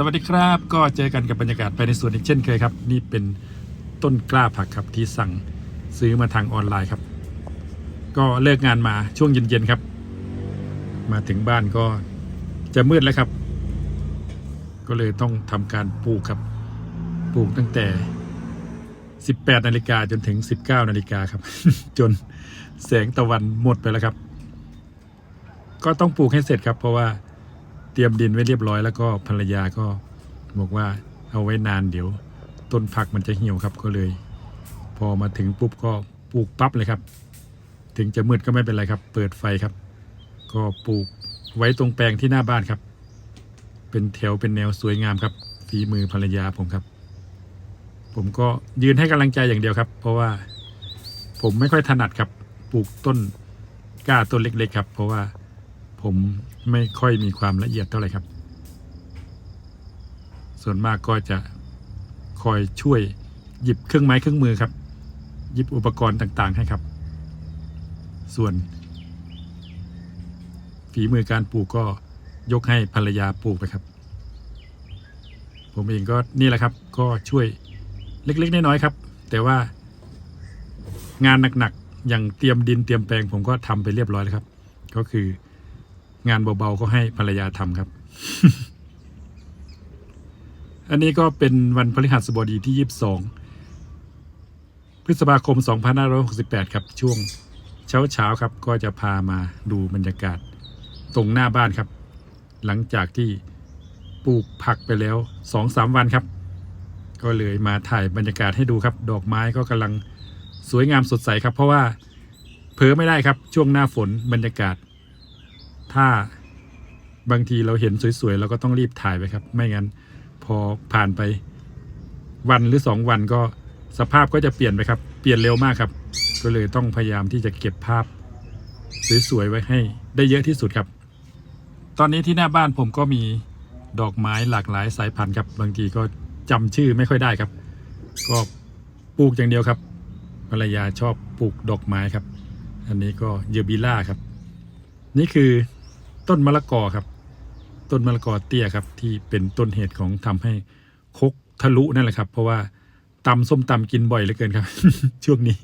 สวัสดีครับ ก็เจอกันกับบรรยากาศไปในสวนอีกเช่นเคยครับ นี่เป็นต้นกล้าผักครับที่สั่งซื้อมาทางออนไลน์ครับ ก็เลิกงานมาช่วงเย็นๆครับ มาถึงบ้านก็จะมืดแล้วครับ ก็เลยต้องทำการปลูกครับ ปลูกตั้งแต่ 18นาฬิกาจนถึง 19นาฬิกาครับ จนแสงตะวันหมดไปแล้วครับ ก็ต้องปลูกให้เสร็จครับเพราะว่า เตรียมดินไว้เรียบร้อยแล้วก็ภรรยาก็บอกว่าเอาไว้นานเดี๋ยว ต้นผักมันจะเหี่ยวครับก็เลย พอมาถึงปุ๊บก็ปลูกปั๊บเลยครับ ถึงจะมืดก็ไม่เป็นไรครับ เปิดไฟครับ ก็ปลูกไว้ตรงแปลงที่หน้าบ้านครับ เป็นแถวเป็นแนวสวยงามครับฝีมือภรรยาผมครับ ผมก็ยืนให้กำลังใจอย่างเดียวครับ เพราะว่าผมไม่ค่อยถนัดครับ ปลูกต้นกล้าต้นเล็ก ๆ ครับ เพราะว่าผม ไม่ค่อยมีความละเอียดเท่าไหร่ครับ ส่วนมากก็จะคอยช่วยหยิบเครื่องไม้เครื่องมือครับ หยิบอุปกรณ์ต่างๆให้ครับ ส่วน ฝีมือการปลูกก็ยกให้ภรรยาปลูกไปครับ ผมเองก็นี่แหละครับ ก็ช่วยเล็ก ๆ น้อยๆครับ แต่ว่างานหนักๆอย่างเตรียมดินเตรียมแปลงผมก็ทำไปเรียบร้อยแล้วครับ ก็คือ งานเบาๆก็ให้ภรรยาทำครับ อันนี้ก็เป็นวันพฤหัสบดีที่ 22 พฤษภาคม 2568 ครับ ช่วงเช้าๆครับ ก็จะพามาดูบรรยากาศตรงหน้าบ้านครับ หลังจากที่ปลูกผักไปแล้ว 2-3 วันครับ ก็เลยมาถ่ายบรรยากาศให้ดูครับ ดอกไม้ก็กำลังสวยงามสดใสครับ เพราะว่าเผลอไม่ได้ครับช่วงหน้าฝนบรรยากาศ ถ้าบางทีเราเห็นสวยๆเราก็ต้องรีบถ่ายไปครับ ไม่งั้นพอผ่านไปวันหรือสองวันก็สภาพก็จะเปลี่ยนไปครับ เปลี่ยนเร็วมากครับ ก็เลยต้องพยายามที่จะเก็บภาพสวยๆไว้ให้ได้เยอะที่สุดครับ ตอนนี้ที่หน้าบ้านผมก็มีดอกไม้หลากหลายสายพันธุ์ครับ บางทีก็จำชื่อไม่ค่อยได้ครับ ก็ปลูกอย่างเดียวครับภรรยาชอบปลูกดอกไม้ครับ อันนี้ก็เยอบิล่าครับ นี่คือ ต้นมะละกอครับ ต้นมะละกอเตี้ยครับ ที่เป็นต้นเหตุของทำให้คกทะลุนั่นแหละครับ เพราะว่าตำส้มตำกินบ่อยเหลือเกินครับ ช่วงนี้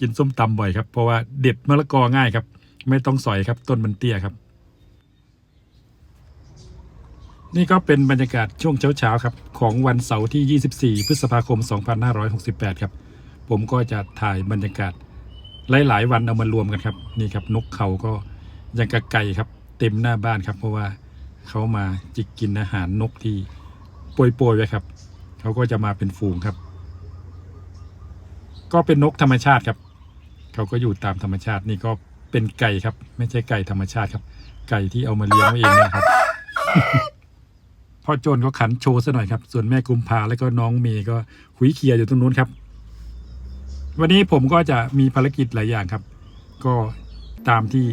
กินส้มตำบ่อยครับ เพราะว่าเด็ดมะละกอง่ายครับ ไม่ต้องสอยครับ ต้นมันเตี้ยครับ นี่ก็เป็นบรรยากาศช่วงเช้าๆครับ ของวันเสาร์ที่ 24 พฤษภาคม 2568 ครับ ผมก็จะถ่ายบรรยากาศหลาย ๆ วันเอามารวมกันครับ นี่ครับ นกเขาก็ยังกระไก่ครับ เต็มหน้าบ้านครับ เพราะว่าเขามาจิกกินอาหารนกที่โปรยๆไว้ครับ เขาก็จะมาเป็นฝูงครับ ก็เป็นนกธรรมชาติครับ เขาก็อยู่ตามธรรมชาตินี่ก็เป็นไก่ครับ ไม่ใช่ไก่ธรรมชาติครับ ไก่ที่เอามาเลี้ยงเองนะครับพ่อโจนก็ขันโชว์ซะหน่อยครับ ส่วนแม่กุมภาแล้วก็น้องเมย์ก็คุยเคียอยู่ตรงนู้นครับ วันนี้ผมก็จะมีภารกิจหลายอย่างครับ ก็ตามที่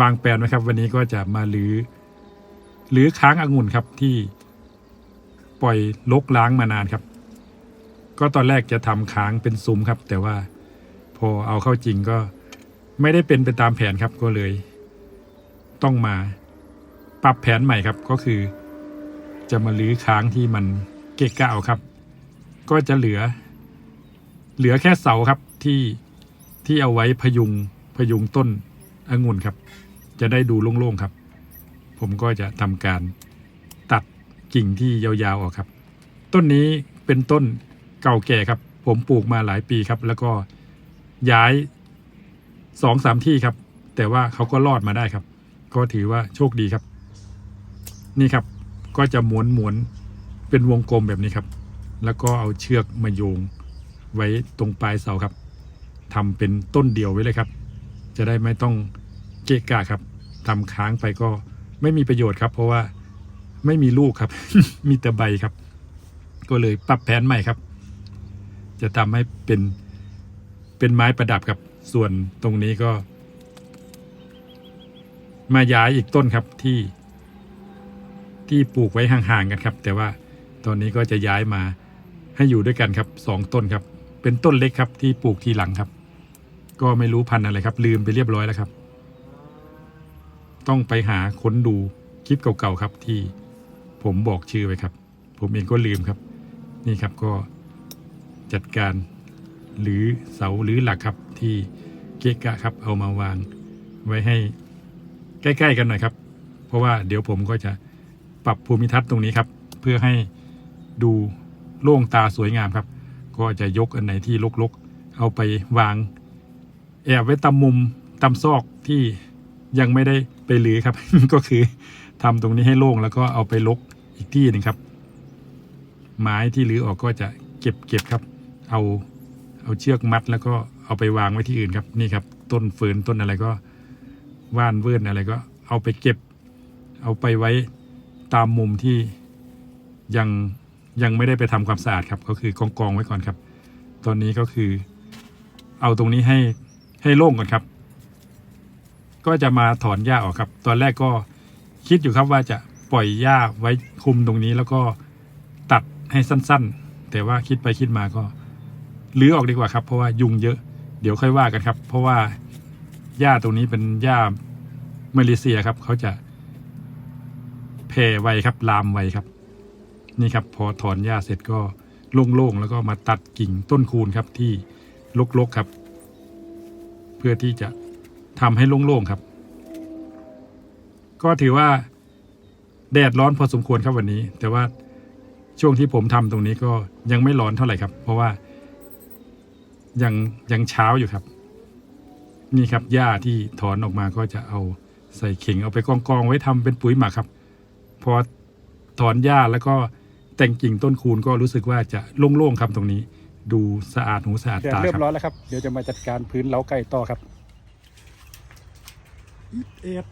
วางแผนไว้ครับ วันนี้ก็จะมาลือ้อหรือค้างองุ่นครับที่ปล่อยลกล้างมานานครับ ก็ตอนแรกจะทำค้างเป็นซุ้มครับ แต่ว่าพอเอาเข้าจริงก็ไม่ได้เป็นไปตามแผนครับก็เลย ต้องมาปรับแผนใหม่ครับ ก็คือ จะมาลื้อค้างที่มันเกะกะเอาครับ ก็จะเหลือ เหลือแค่เสาครับที่ที่เอาไว้พยุงพยุงต้นองุ่นครับ จะได้ดูโล่งๆครับ ผมก็จะทำการตัดกิ่งที่ยาวๆออกครับ ต้นนี้เป็นต้นเก่าแก่ครับ ผมปลูกมาหลายปีครับ แล้วก็ย้ายสองสามที่ครับ แต่ว่าเขาก็รอดมาได้ครับ ก็ถือว่าโชคดีครับ นี่ครับก็จะม้วนม้วนๆเป็นวงกลมแบบนี้ครับ แล้วก็เอาเชือกมาโยงไว้ตรงปลายเสาครับทำเป็นต้นเดียวไว้เลยครับ จะได้ไม่ต้อง เกะกะครับทำค้างไปก็ไม่มีประโยชน์ครับ เพราะว่าไม่มีลูกครับ มีแต่ใบครับ ก็เลยปรับแผนใหม่ครับ จะทำให้เป็นเป็นไม้ประดับครับ ส่วนตรงนี้ก็ มาย้ายอีกต้นครับที่ ที่ปลูกไว้ห่างๆกันครับ แต่ว่าตอนนี้ก็จะย้ายมาให้อยู่ด้วยกันครับสองต้นครับ เป็นต้นเล็กครับที่ปลูกทีหลังครับ ก็ไม่รู้พันธุ์อะไรครับ ลืมไปเรียบร้อยแล้วครับ ต้องไปหาค้นดูคลิปเก่าๆครับที่ผมบอกชื่อไว้ครับ ผมเองก็ลืมครับ นี่ครับก็จัดการหรือเสาหรือหลักครับที่เกะกะครับเอามาวางไว้ให้ใกล้ๆกันหน่อยครับ เพราะว่าเดี๋ยวผมก็จะปรับภูมิทัศน์ตรงนี้ครับ เพื่อให้ดูโล่งตาสวยงามครับ ก็จะยกอันไหนที่ลกๆ เอาไปวาง แอบไว้ตำมุมตำซอกที่ยังไม่ได้ ไปหรือครับ ก็คือทำตรงนี้ให้โล่งแล้วก็เอาไปลกอีกที่หนึ่งครับ ไม้ที่รื้อออกก็จะเก็บเก็บครับ เอาเอาเชือกมัดแล้วก็เอาไปวางไว้ที่อื่นครับนี่ครับ ต้นฟืนต้นอะไรก็ว่านเวิร์นอะไรก็เอาไปเก็บ เอาไปไว้ตามมุมที่ยังยังไม่ได้ไปทำความสะอาดครับ ก็คือกองกองไว้ก่อนครับ ตอนนี้ก็คือ เอาตรงนี้ให้ให้โล่งก่อนครับ ก็จะมาถอนหญ้าออกครับ ตอนแรกก็คิดอยู่ครับว่าจะปล่อยหญ้าไว้คุมตรงนี้แล้วก็ตัดให้สั้นๆ แต่ว่าคิดไปคิดมาก็ลื้อออกดีกว่าครับ เพราะว่ายุงเยอะ เดี๋ยวค่อยว่ากันครับ เพราะว่าหญ้าตรงนี้เป็นหญ้ามาเลเซียครับ เขาจะแผ่ไวครับลามไวครับ นี่ครับ พอถอนหญ้าเสร็จก็โล่งๆแล้วก็มาตัดกิ่งต้นคูณครับที่ลกๆครับ เพื่อที่จะ ทำให้โล่งๆครับ ก็ถือว่าแดดร้อนพอสมควรครับวันนี้ แต่ว่าช่วงที่ผมทำตรงนี้ก็ยังไม่ร้อนเท่าไหร่ครับ เพราะว่ายังยังเช้าอยู่ครับ นี่ครับหญ้าที่ถอนออกมาก็จะเอาใส่เข่งเอาไปกองกองๆไว้ทำเป็นปุ๋ยหมักครับ พอถอนหญ้าแล้วก็แต่งกิ่งต้นคูณก็รู้สึกว่าจะโล่งๆครับตรงนี้ ดูสะอาดหูสะอาดตาเริ่มครับร้อนแล้วครับเดี๋ยวจะมาจัดการพื้นเล้าไก่ต่อครับ เอด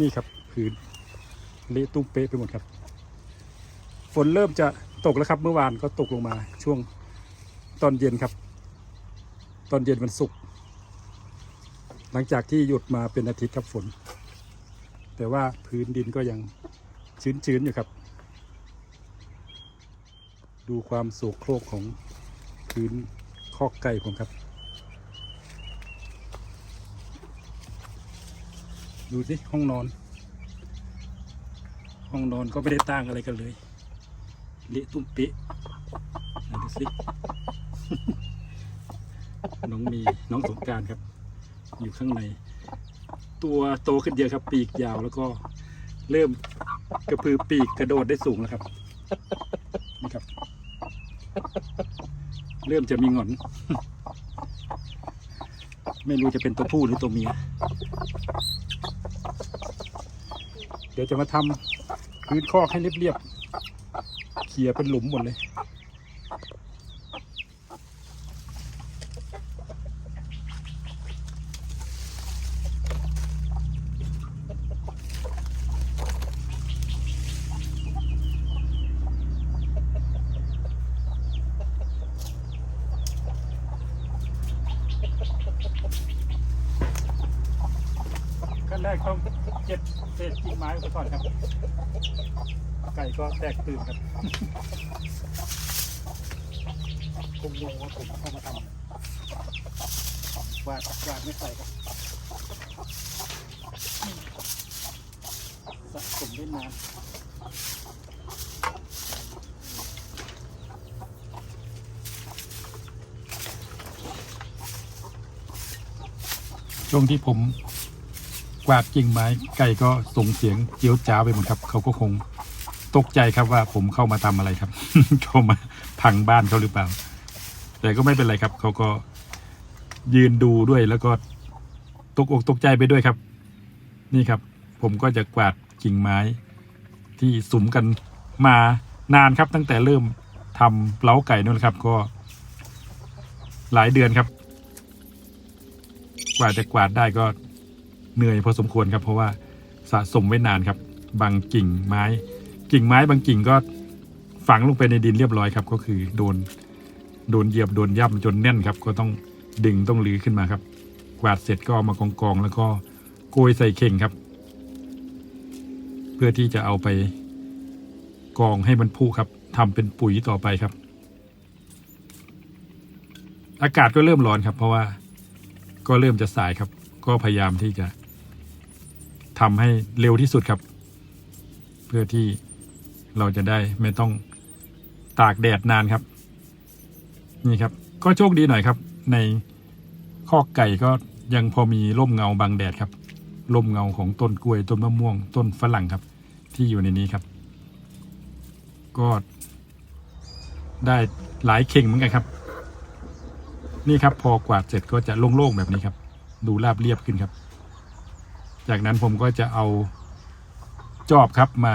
นี่ครับพื้นเละตุ้มเป๊ะไปหมดครับ ฝนเริ่มจะตกแล้วครับเมื่อวานก็ตกลงมาช่วงตอนเย็นครับ ตอนเย็นวันศุกร์หลังจากที่หยุดมาเป็นอาทิตย์ครับฝน แต่ว่าพื้นดินก็ยังชื้นๆอยู่ครับ ดูความโสโครกของพื้นคอกไก่ผมครับ ดูสิห้องนอน ห้องนอนก็ไม่ได้ต่างอะไรกันเลยเละตุ้มเป๊ะดูสิน้องมีน้องสงการครับ อยู่ข้างใน ตัวโตขึ้นเยอะครับ ปีกยาวแล้วก็เริ่มกระพือปีกกระโดดได้สูงแล้วครับนี่ครับ เริ่มจะมีงอน ไม่รู้จะเป็นตัวผู้หรือตัวเมีย เดี๋ยวจะมาทำพื้นคอกให้เรียบๆเขี่ยเป็นหลุมหมดเลย ขั้นแรกต้องเก็บเศษกิ่งไม้ไปก่อนครับ ไก็แตกตื่นครับคงงงว่าผมเข้ามาทำวาดวาดไม่ใส่ครับสะสมได้นานช่วงที่ผมกวาดกิ่งไม้ไก่ก็ส่งเสียงเจียวจ้าไปหมดครับ เขาก็คง ตกใจครับว่าผมเข้ามาทำอะไรครับ เข้ามาพังบ้านเขาหรือเปล่า แต่ก็ไม่เป็นไรครับ เขาก็ยืนดูด้วยแล้วก็ตกอกตกใจไปด้วยครับ นี่ครับ ผมก็จะกวาดกิ่งไม้ ที่สุมกันมานานครับ ตั้งแต่เริ่มทำเล้าไก่นู่นครับ ก็ หลายเดือนครับ กว่าจะกวาดได้ก็เหนื่อยพอสมควรครับ เพราะว่าสะสมไว้นานครับ บางกิ่งไม้ กิ่งไม้บางกิ่งก็ฝังลงไปในดินเรียบร้อยครับ ก็คือโดนโดนเหยียบโดนย่ำจนแน่นครับ ก็ต้องดึงต้องลื้อขึ้นมาครับ กวาดเสร็จก็เอามากองกองแล้วก็โกยใส่เข่งครับ เพื่อที่จะเอาไปกองให้มันพุครับทำเป็นปุ๋ยต่อไปครับ อากาศก็เริ่มร้อนครับ เพราะว่าก็เริ่มจะสายครับ ก็พยายามที่จะทำให้เร็วที่สุดครับ เพื่อที่ เราจะได้ไม่ต้องตากแดดนานครับ นี่ครับ ก็โชคดีหน่อยครับ ในคอกไก่ก็ยังพอมีร่มเงาบังแดดครับร่มเงาของต้นกล้วยต้นมะม่วง ต้นฝรั่งครับ ที่อยู่ในนี้ครับ ก็ได้หลายเข่งเหมือนกันครับ นี่ครับพอกวาดเสร็จก็จะโล่งๆแบบนี้ครับ ดูราบเรียบขึ้นครับ จากนั้นผมก็จะเอาจอบครับมา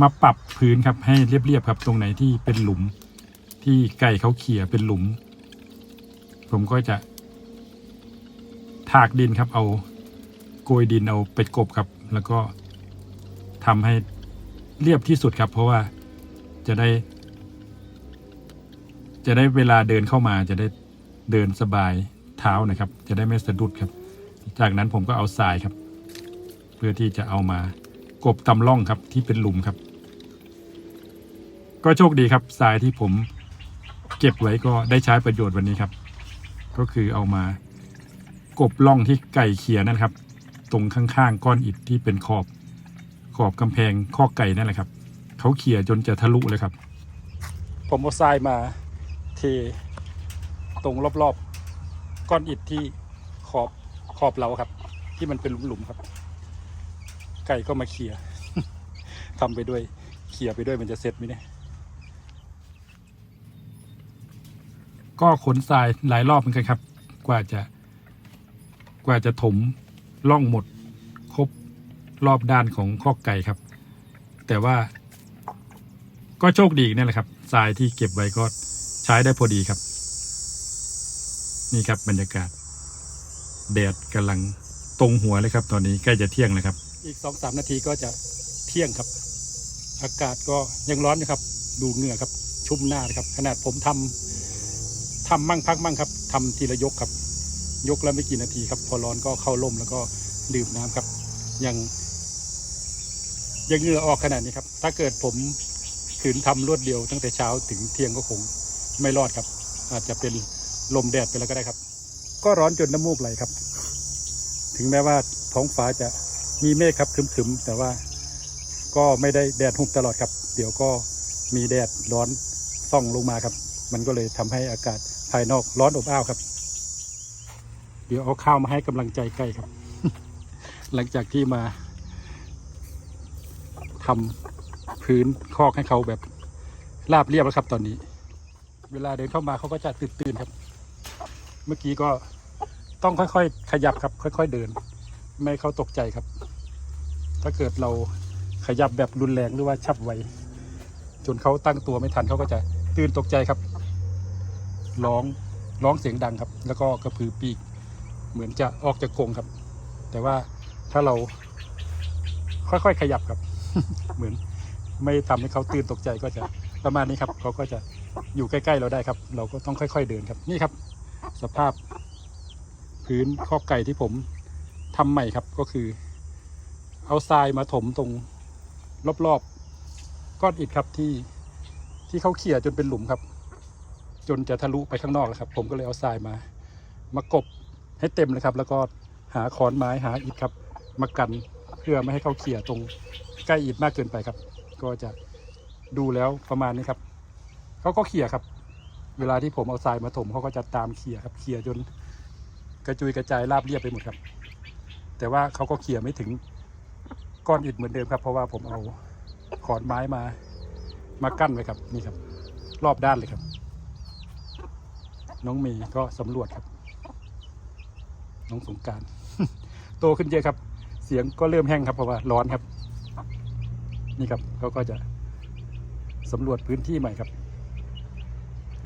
มาปรับพื้นครับให้เรียบๆครับ ตรงไหนที่เป็นหลุมที่ไก่เขาเขี่ยเป็นหลุม ผมก็จะ ถากดินครับ เอาโกยดินเอาไปกบครับ แล้วก็ทำให้เรียบที่สุดครับ เพราะว่าจะได้ จะได้เวลาเดินเข้ามาจะได้เดินสบายเท้านะครับ จะได้ไม่สะดุดครับ จากนั้นผมก็เอาทรายครับ เพื่อที่จะเอามา กบตำล่องครับที่เป็นหลุมครับ ก็โชคดีครับทรายที่ผมเก็บไว้ก็ได้ใช้ประโยชน์วันนี้ครับ ก็คือเอามากบล่องที่ไก่เขียนั่นครับ ตรงข้างๆก้อนอิฐที่เป็นขอบขอบกำแพงข้อกไก่นั่นแหละครับเขาเขี่ยจนจะทะลุเลยครับ ผมเอาทรายมาเทตรงรอบๆก้อนอิฐที่ขอบขอบเราครับ ที่มันเป็นหลุมๆครับ ไก่ก็มาเคลียร์ทำไปด้วยเคลียร์ไปด้วยมันจะเสร็จไหมเนี่ยก็ขนทรายหลายรอบเหมือนกันครับ กว่าจะ กว่าจะถมล่องหมด ครบรอบด้านของข้อกไก่ครับ แต่ว่า ก็โชคดีนี่แหละครับทรายที่เก็บไว้ก็ใช้ได้พอดีครับ นี่ครับบรรยากาศ แดดกำลังตรงหัวเลยครับ ตอนนี้ใกล้จะเที่ยงแล้วครับ อีกสองสามนาทีก็จะเที่ยงครับ อากาศก็ยังร้อนอยู่ครับ ดูเหงื่อครับ ชุ่มหน้าเลยครับ ขนาดผมทำทำมั่งพักมั่งครับทำทีละยกครับ ยกแล้วไม่กี่นาทีครับ พอร้อนก็เข้าร่มแล้วก็ดื่มน้ำครับ ยังยังเหงื่อออกขนาดนี้ครับ ถ้าเกิดผมขืนทำรวดเดียวตั้งแต่เช้าถึงเที่ยงก็คงไม่รอดครับ อาจจะเป็นลมแดดไปแล้วก็ได้ครับ ก็ร้อนจนน้ำมูกไหลครับ ถึงแม้ว่าท้องฟ้าจะ มีเมฆครับครึมๆ แต่ว่าก็ไม่ได้แดดหุบตลอดครับ เดี๋ยวก็มีแดดร้อนส่องลงมาครับ มันก็เลยทำให้อากาศภายนอกร้อนอบอ้าวครับ เดี๋ยวเอาข้าวมาให้กำลังใจไก่ครับ หลังจากที่มาทำพื้นคอกให้เขาแบบราบเรียบแล้วครับตอนนี้ เวลาเดินเข้ามาเขาก็จะตื่นๆครับ เมื่อกี้ก็ต้องค่อยๆ ขยับครับ ค่อย ๆ เดิน ไม่ให้เขาตกใจครับ ถ้าเกิดเราขยับแบบรุนแรงหรือว่าฉับไวจนเขาตั้งตัวไม่ทันเขาก็จะตื่นตกใจครับ ร้องร้องเสียงดังครับ แล้วก็กระพือปีก เหมือนจะออกจากกรงครับ แต่ว่าถ้าเราค่อยๆขยับครับ เหมือนไม่ทำให้เขาตื่นตกใจก็จะประมาณนี้ครับเขาก็จะอยู่ใกล้ๆเราได้ครับ เราก็ต้องค่อย ๆเดินครับ นี่ครับ สภาพพื้นคอไก่ที่ผมทำใหม่ครับก็คือ เอาทรายมาถมตรงรอบๆก้อนอิฐครับที่ที่เขาเขี่ยจนเป็นหลุมครับ จนจะทะลุไปข้างนอกแล้วครับ ผมก็เลยเอาทรายมา มากบให้เต็มเลยครับ แล้วก็หาขอนไม้หาอิฐครับ มากันเพื่อไม่ให้เขาเขี่ยตรงใกล้อิฐมากเกินไปครับ ก็จะดูแล้วประมาณนี้ครับเขาก็เขี่ยครับ เวลาที่ผมเอาทรายมาถมเขาก็จะตามเขี่ยครับเขี่ยจนกระจุยกระจายราบเรียบไปหมดครับ แต่ว่าเขาก็เขี่ยไม่ถึง ก้อนอิฐเหมือนเดิมครับ เพราะว่าผมเอาขอนไม้มา มากั้นไว้ครับนี่ครับ รอบด้านเลยครับ น้องเมย์ก็สำรวจครับ น้องสงการโตขึ้นเยอะครับ เสียงก็เริ่มแห้งครับเพราะว่าร้อนครับ นี่ครับเขาก็จะสำรวจพื้นที่ใหม่ครับ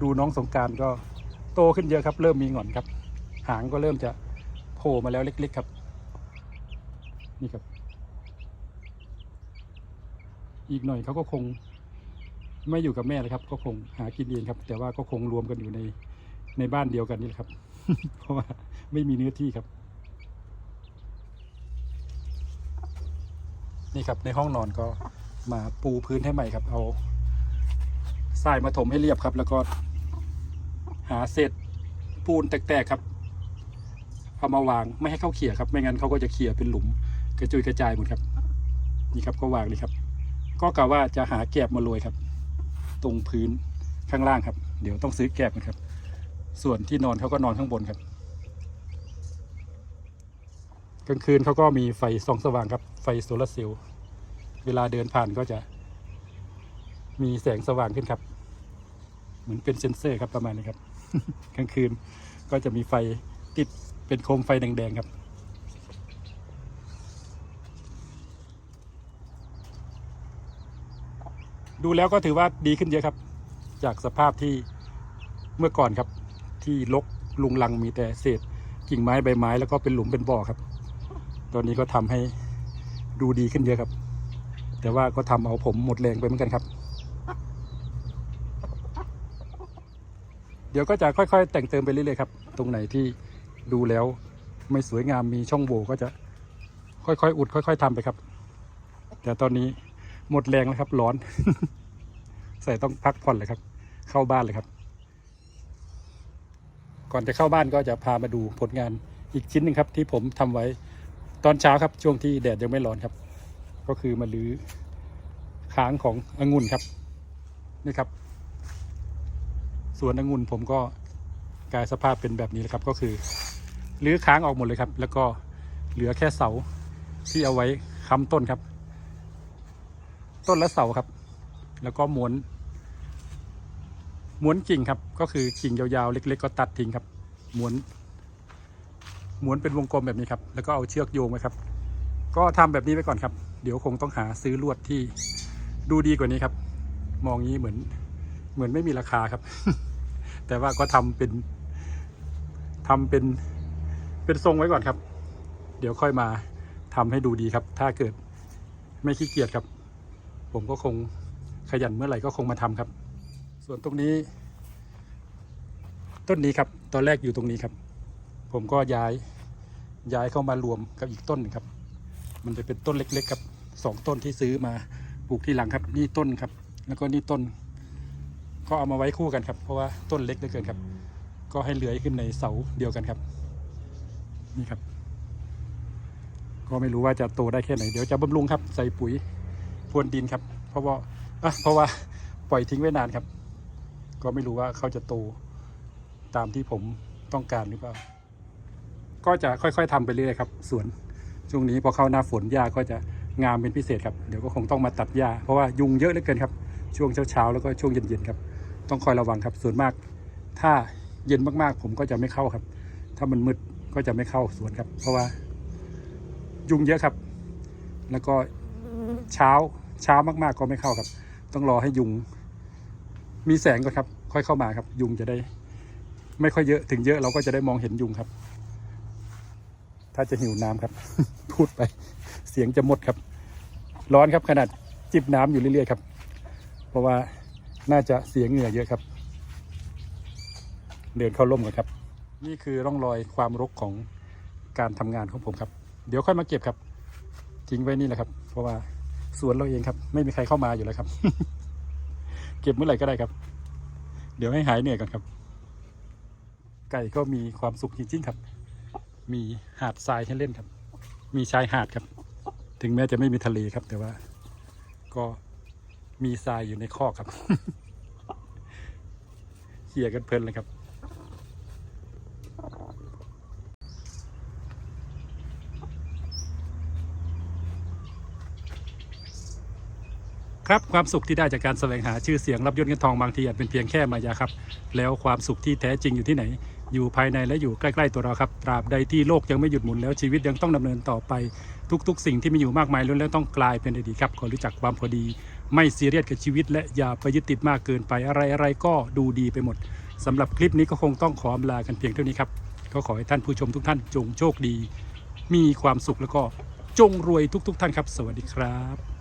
ดูน้องสงการก็โตขึ้นเยอะครับ เริ่มมีหงอนครับ หางก็เริ่มจะโผล่มาแล้วเล็ก ๆ ครับ นี่ครับ อีกหน่อยเขาก็คงไม่อยู่กับแม่เลยครับ ก็คงหากินเองครับ แต่ว่าก็คงรวมกันอยู่ในในบ้านเดียวกันนี่แหละครับ เพราะว่าไม่มีเนื้อที่ครับ นี่ครับในห้องนอนก็มาปูพื้นให้ใหม่ครับ เอาทรายมาถมให้เรียบครับ แล้วก็หาเศษปูนแตกๆครับ เอามาวางไม่ให้เขาเขี่ยครับ ไม่งั้นเขาก็จะเขี่ยเป็นหลุมกระจุยกระจายหมดครับ นี่ครับก็วางเลยครับ ก็กะว่าจะหาแกบมาโรยครับ ตรงพื้นข้างล่างครับ เดี๋ยวต้องซื้อแกบนะครับ ส่วนที่นอนเขาก็นอนข้างบนครับกลางคืนเขาก็มีไฟส่องสว่างครับ ไฟโซลาร์เซลล์เวลาเดินผ่านก็จะ มีแสงสว่างขึ้นครับ เหมือนเป็นเซ็นเซอร์ครับประมาณนี้ครับกลางคืนก็จะมีไฟติดเป็นโคมไฟแดงๆครับ ดูแล้วก็ถือว่าดีขึ้นเยอะครับ จากสภาพที่เมื่อก่อนครับ ที่ลกลุงลังมีแต่เศษกิ่งไม้ใบไม้แล้วก็เป็นหลุมเป็นบ่อครับ ตอนนี้ก็ทำให้ดูดีขึ้นเยอะครับ แต่ว่าก็ทำเอาผมหมดแรงไปเหมือนกันครับ เดี๋ยวก็จะค่อย ๆ แต่งเติมไปเรื่อยๆครับ ตรงไหนที่ดูแล้วไม่สวยงามมีช่องโหว่ก็จะค่อยๆ อุดค่อย ๆทำไปครับ แต่ตอนนี้ หมดแรงแล้วครับ ร้อน ใส่ต้องพักผ่อนเลยครับ เข้าบ้านเลยครับ ก่อนจะเข้าบ้านก็จะพามาดูผลงานอีกชิ้นหนึ่งครับ ที่ผมทำไว้ตอนเช้าครับ ช่วงที่แดดยังไม่ร้อนครับ ก็คือมาลื้อค้างขององุ่นครับนี่ครับสวนองุ่นผมก็กลายสภาพเป็นแบบนี้แล้วครับ ก็คือรื้อค้างออกหมดเลยครับ แล้วก็เหลือแค่เสาที่เอาไว้ค้ำต้นครับ ต้นละเสาครับ แล้วก็ม้วน ม้วนกิ่งครับ ก็คือกิ่งยาวๆเล็ก ๆ ก็ตัดทิ้งครับ ม้วน ม้วนเป็นวงกลมแบบนี้ครับ แล้วก็เอาเชือกโยงไว้ครับ ก็ทำแบบนี้ไปก่อนครับ เดี๋ยวคงต้องหาซื้อลวดที่ดูดีกว่านี้ครับ มองงี้เหมือนเหมือนไม่มีราคาครับ แต่ว่าก็ทำเป็นทำเป็นเป็นทรงไว้ก่อนครับ เดี๋ยวค่อยมาทำให้ดูดีครับ ถ้าเกิดไม่ขี้เกียจครับ ผมก็คงขยันเมื่อไหร่ก็คงมาทำครับ ส่วนตรงนี้ ต้นนี้ครับ ตอนแรกอยู่ตรงนี้ครับ ผมก็ย้ายย้ายเข้ามารวมกับอีกต้นครับ มันจะเป็นต้นเล็กๆครับสองต้นที่ซื้อมาปลูกที่หลังครับ นี่ต้นครับ แล้วก็นี่ต้น ก็เอามาไว้คู่กันครับ เพราะว่าต้นเล็กเหลือเกินครับ ก็ให้เลื้อยขึ้นในเสาเดียวกันครับ นี่ครับ ก็ไม่รู้ว่าจะโตได้แค่ไหน เดี๋ยวจะบำรุงครับ ใส่ปุ๋ย รวนดินครับ เพราะว่าเพราะว่าปล่อยทิ้งไว้นานครับ ก็ไม่รู้ว่าเขาจะโตตามที่ผมต้องการหรือเปล่า ก็จะค่อยๆทำไปเรื่อยๆครับสวนช่วงนี้พอเข้าหน้าฝนหญ้าก็จะงามเป็นพิเศษครับเดี๋ยวก็คงต้องมาตัดหญ้าเพราะว่ายุงเยอะเหลือเกินครับ ช่วงเช้าๆแล้วก็ช่วงเย็นๆครับ ต้องคอยระวังครับ ส่วนมาก ถ้าเย็นมากๆ ผมก็จะไม่เข้าครับ ถ้ามันมืดก็จะไม่เข้าสวนครับ เพราะว่า ยุงเยอะครับ แล้วก็เช้า เช้ามากๆก็ไม่เข้าครับ ต้องรอให้ยุง มีแสงก่อนครับ ค่อยเข้ามาครับ ยุงจะได้ ไม่ค่อยเยอะถึงเยอะเราก็จะได้มองเห็นยุงครับ ถ้าจะหิวน้ำครับ พูดไป เสียงจะหมดครับ ร้อนครับขนาดจิบน้ำอยู่เรื่อยๆครับ เพราะว่าน่าจะเสียเหงื่อเยอะครับ เดินเข้าร่มกันครับ นี่คือร่องรอยความรกของการทำงานของผมครับ เดี๋ยวค่อยมาเก็บครับทิ้งไว้นี่แหละครับ เพราะว่า สวนเราเองครับ ไม่มีใครเข้ามาอยู่แล้วครับ เก็บเมื่อไหร่ก็ได้ครับ เดี๋ยวให้หายเหนื่อยก่อนครับ ไก่ก็มีความสุขจริงๆครับ มีหาดทรายให้เล่นครับ มีชายหาดครับ ถึงแม้จะไม่มีทะเลครับ แต่ว่า ก็มีทรายอยู่ในคอกครับ เขี่ยกันเพลินเลยครับ ครับความสุขที่ได้จากการแสวงหาชื่อเสียงรับยศเงินทองบางทีอาจเป็นเพียงแค่มายาครับ แล้วความสุขที่แท้จริงอยู่ที่ไหน อยู่ภายในและอยู่ใกล้ๆตัวเราครับตราบใดที่โลกยังไม่หยุดหมุนแล้วชีวิตยังต้องดำเนินต่อไปทุก ๆ สิ่งที่มีอยู่มากมายล้วนแล้วต้องกลายเป็นอดีตครับขอรู้จักความพอดี ไม่ซีเรียสกับชีวิต และอย่าไปยึดติดมากเกินไปอะไรอะไรๆก็ดูดีไปหมดสำหรับคลิปนี้ก็คงต้องขออำลากันเพียงเท่านี้ครับก็ขอให้ท่านผู้ชมทุกท่านจงโชคดี มีความสุขแล้วก็จงรวยทุก ๆ ท่านครับ สวัสดีครับ